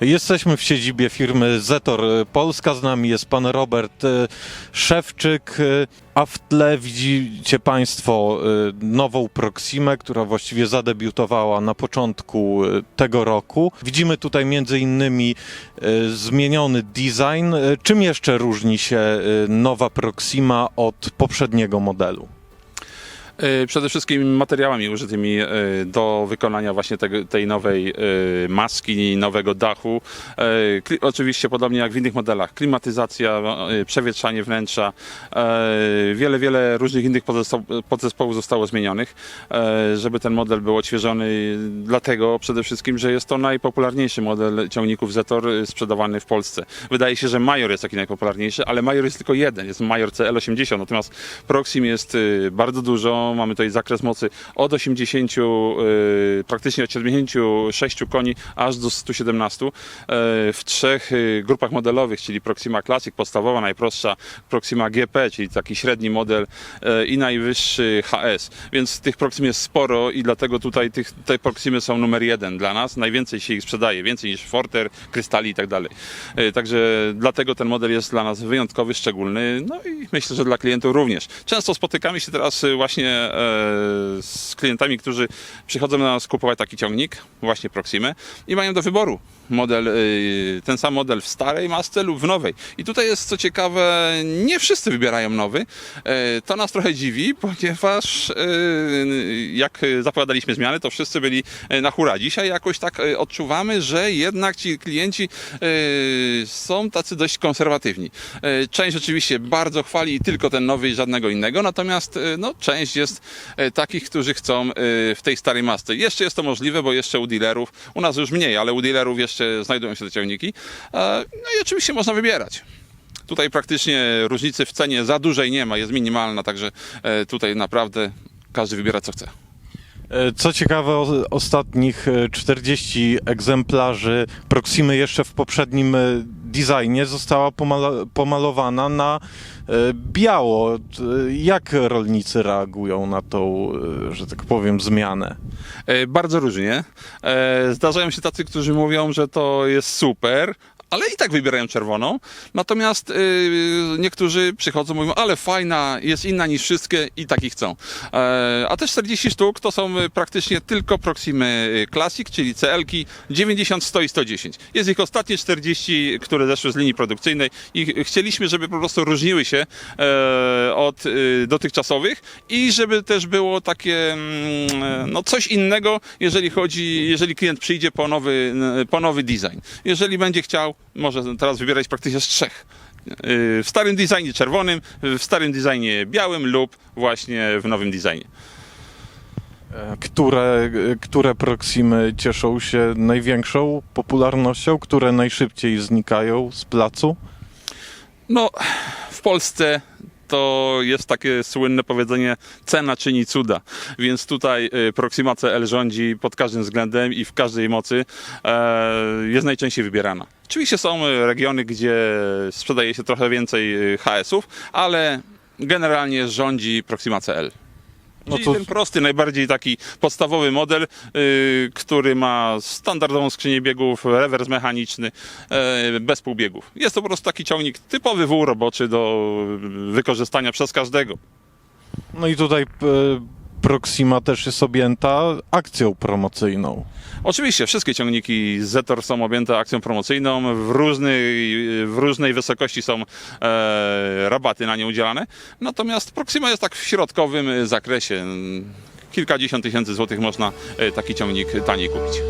Jesteśmy w siedzibie firmy Zetor Polska. Z nami jest pan Robert e, Szewczyk, e, a w tle widzicie państwo e, nową Proximę, która właściwie zadebiutowała na początku tego roku. Widzimy tutaj między innymi zmieniony design. Czym jeszcze różni się nowa Proxima od poprzedniego modelu? E, Przede wszystkim materiałami użytymi e, do wykonania właśnie tej nowej e, maski, nowego dachu. Oczywiście podobnie jak w innych modelach, klimatyzacja, przewietrzanie wnętrza, wiele, wiele różnych innych podzespo- podzespołów zostało zmienionych, żeby ten model był odświeżony, dlatego przede wszystkim, że jest to najpopularniejszy model ciągników Zetor sprzedawany w Polsce. Wydaje się, że Major jest taki najpopularniejszy, ale Major jest tylko jeden, jest Major CL80, natomiast Proxim jest bardzo dużo, mamy tutaj zakres mocy od 80, y, praktycznie od 76 koni aż do 117 y, w trzech y, grupach modelowych, czyli Proxima Classic, podstawowa, najprostsza, Proxima GP, czyli taki średni model i najwyższy HS, więc tych Proxim jest sporo i dlatego tutaj tych, te Proximy są numer jeden dla nas, najwięcej się ich sprzedaje, więcej niż Forter, Krystali i tak dalej. Także dlatego ten model jest dla nas wyjątkowy, szczególny, no i myślę, że dla klientów również. Często spotykamy się teraz y, e, z klientami, którzy przychodzą do nas kupować taki ciągnik, właśnie Proximę i mają do wyboru model, y, ten sam model w starej masce lub w nowej. I tutaj jest co ciekawe, nie wszyscy wybierają nowy. E, To nas trochę dziwi, ponieważ jak zapowiadaliśmy zmiany, to wszyscy byli e, na hura. Dzisiaj jakoś tak e, odczuwamy, że jednak ci klienci e, są tacy dość konserwatywni. E, Część oczywiście bardzo chwali tylko ten nowy i żadnego innego, natomiast e, no, część jest e, takich, którzy chcą e, w tej starej masce. Jeszcze jest to możliwe, bo jeszcze u dealerów, u nas już mniej, ale u dealerów jeszcze znajdują się te ciągniki. E, No i oczywiście można wybierać. Tutaj praktycznie różnicy w cenie za dużej nie ma, jest minimalna, także tutaj naprawdę każdy wybiera co chce. E, Co ciekawe, ostatnich e, 40 egzemplarzy Proximy jeszcze w poprzednim e, designie została pomala- pomalowana na e, biało. Jak rolnicy reagują na tą, e, że tak powiem, zmianę? E, Bardzo różnie. E, Zdarzają się tacy, którzy mówią, że to jest super, ale i tak wybierają czerwoną. Natomiast y, niektórzy przychodzą mówią, ale fajna, jest inna niż wszystkie i taki chcą. E, a te 40 sztuk to są y, praktycznie tylko Proximy y, Classic, czyli CL-ki 90, 100 i 110. Jest ich ostatnie 40, które zeszły z linii produkcyjnej i ch- chcieliśmy, żeby po prostu różniły się e, od y, dotychczasowych i żeby też było takie mm, e, no coś innego, jeżeli chodzi, jeżeli klient przyjdzie po nowy, po nowy design. Jeżeli będzie chciał, może teraz wybierać praktycznie z trzech. Y, W starym designie czerwonym, w starym designie białym lub właśnie w nowym designie. E, Które, e, które Proximy cieszą się największą popularnością, które najszybciej znikają z placu? No, w Polsce to jest takie słynne powiedzenie cena czyni cuda, więc tutaj y, Proxima CL rządzi pod każdym względem i w każdej mocy e, jest najczęściej wybierana. Oczywiście są y, regiony, gdzie sprzedaje się trochę więcej y, HS-ów, ale generalnie rządzi Proxima CL. No Czyli to- ten prosty, najbardziej taki podstawowy model, y, który ma standardową skrzynię biegów, rewers mechaniczny, y, bez półbiegów. Jest to po prostu taki ciągnik typowy wół roboczy do wykorzystania przez każdego. No i tutaj e, Proxima też jest objęta akcją promocyjną. Oczywiście wszystkie ciągniki Zetor są objęte akcją promocyjną, w różnej, w różnej wysokości są e, rabaty na nie udzielane, natomiast Proxima jest tak w środkowym zakresie. Kilkadziesiąt tysięcy złotych można e, taki ciągnik taniej kupić.